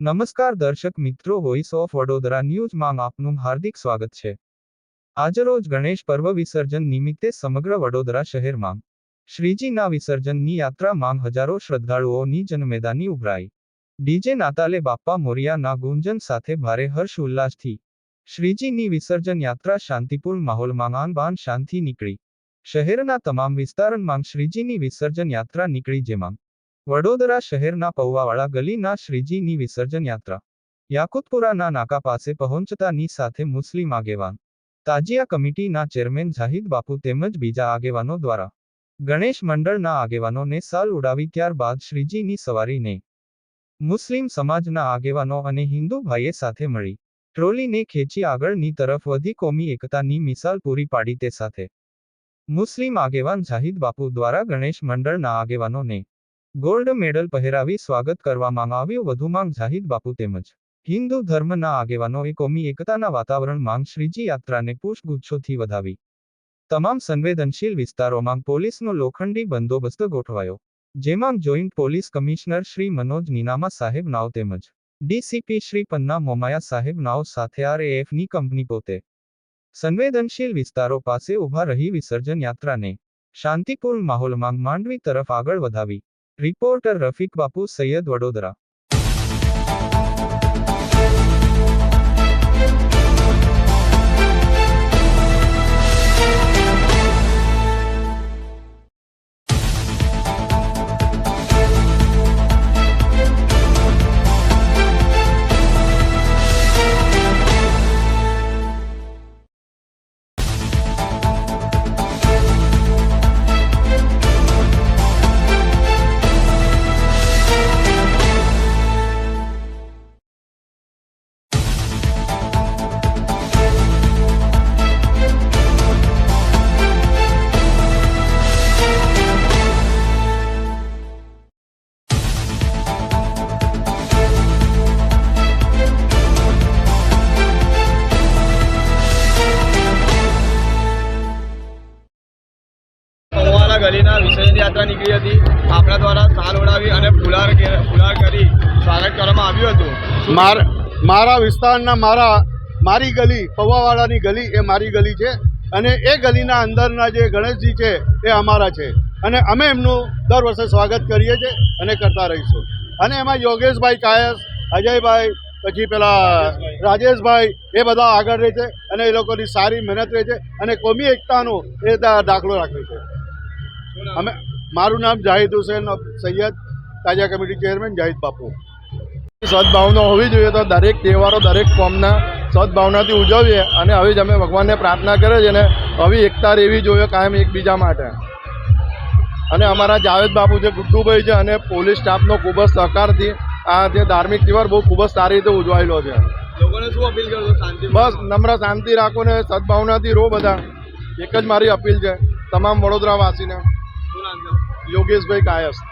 નમસ્કાર દર્શક મિત્રો વોઇસ ઓફ વડોદરા ન્યૂઝમાં આપનું હાર્દિક સ્વાગત છે. આજરોજ ગણેશ પર્વ વિસર્જન નિમિત્તે સમગ્ર વડોદરા શહેરમાં શ્રીજીના વિસર્જનની યાત્રામાં હજારો શ્રદ્ધાળુઓની જનમેદાની ઉભરાઈ. ડીજે નાતાલે બાપ્પા મોરિયાના ગુંજન સાથે ભારે હર્ષ ઉલ્લાસથી શ્રીજીની વિસર્જન યાત્રા શાંતિપૂર્ણ માહોલમાં આનબાન શાંતિ નીકળી. શહેરના તમામ વિસ્તારમાં શ્રીજીની વિસર્જન યાત્રા નીકળી, જેમાં વડોદરા શહેરના પૌવાવાળા ગલીના શ્રીજીની વિસર્જન યાત્રા. યાકુતપુરાના નાકા પાસે પહોંચતાની સાથે મુસ્લિમ આગેવાન. તાજિયા કમિટીના ચેરમેન જાહિદ બાપુ તેમજ બીજા આગેવાનો દ્વારા. ગણેશ મંડળના આગેવાનોને સાલ ઉડાવી ત્યારબાદ શ્રીજીની સવારીને મુસ્લિમ સમાજના આગેવાનો અને હિન્દુ ભાઈએ સાથે મળી. ટ્રોલીને ખેંચી આગળની તરફ વધી કોમી એકતાની મિસાલ પૂરી પાડી તે સાથે. મુસ્લિમ આગેવાન જાહિદ બાપુ દ્વારા ગણેશ મંડળના આગેવાનોને ગોલ્ડ મેડલ પહેરાવી સ્વાગત કરવામાં આવ્યું. વધુમાં જાહિદ બાપુ તેમજ હિન્દુ ધર્મના આગેવાનોએ કોમી એકતાના વાતાવરણમાં શ્રીજી યાત્રાને પુષ્પગુચ્છોથી વધાવી. તમામ સંવેદનશીલ વિસ્તારોમાં પોલીસનો લોખંડી બંદોબસ્ત ગોઠવાયો. જેમાં joint police commissioner Shri Manoj Ninama સાહેબ નાવ તેમજ ડીસીપી શ્રી પન્ના મોમાયા સાહેબ નાવ સાથે આરએએફની કંપની પોતે. સંવેદનશીલ વિસ્તારો પાસે ઊભા રહી વિસર્જન યાત્રાને શાંતિપૂર્ણ માહોલમાં માંડવી તરફ આગળ વધાવી. રિપોર્ટર રફીક બાપુ સૈયદ વડોદરા. ગલીના વિસર્જન યાત્રા નીકળી હતી. આપણા દ્વારા સાલ ઓડાવી અને ફુલાર ફુલાર કરી સ્વાગત કરવામાં આવ્યું હતું. માર મારા વિસ્તારના મારા મારી ગલી પૌવાવાળાની ગલી એ મારી ગલી છે અને એ ગલીના અંદરના જે ગણેશજી છે એ અમારા છે. અને અમે એમનું દર વર્ષે સ્વાગત કરીએ છીએ અને કરતા રહીશું. અને એમાં યોગેશભાઈ કાયસ અજયભાઈ, પછી પેલા રાજેશભાઈ એ બધા આગળ રહે છે અને એ લોકોની સારી મહેનત રહે છે અને કોમી એકતાનો એ દાખલો રાખે છે. અમે મારું નામ જાહિદ હુસેન સૈયદ તાજા કમિટી ચેરમેન જાહિદ બાપુ. સદભાવના હોવી જોઈએ તો દરેક તહેવારો દરેક કોમના સદભાવનાથી ઉજવીએ અને હવે જ અમે ભગવાનને પ્રાર્થના કરીએ છીએ અને આવી એકતા રહેવી જોઈએ કાયમ એકબીજા માટે. અને અમારા જાવેદ બાપુ છે ગુડ્ડુભાઈ છે અને પોલીસ સ્ટાફનો ખૂબ જ સહકારથી આ જે ધાર્મિક તહેવાર બહુ ખૂબ જ સારી રીતે ઉજવાયેલો છે. બસ નમ્ર શાંતિ રાખો ને સદભાવનાથી રહો બધા. એક જ મારી અપીલ છે તમામ વડોદરાવાસીને. યોગેશભાઈ કાયસ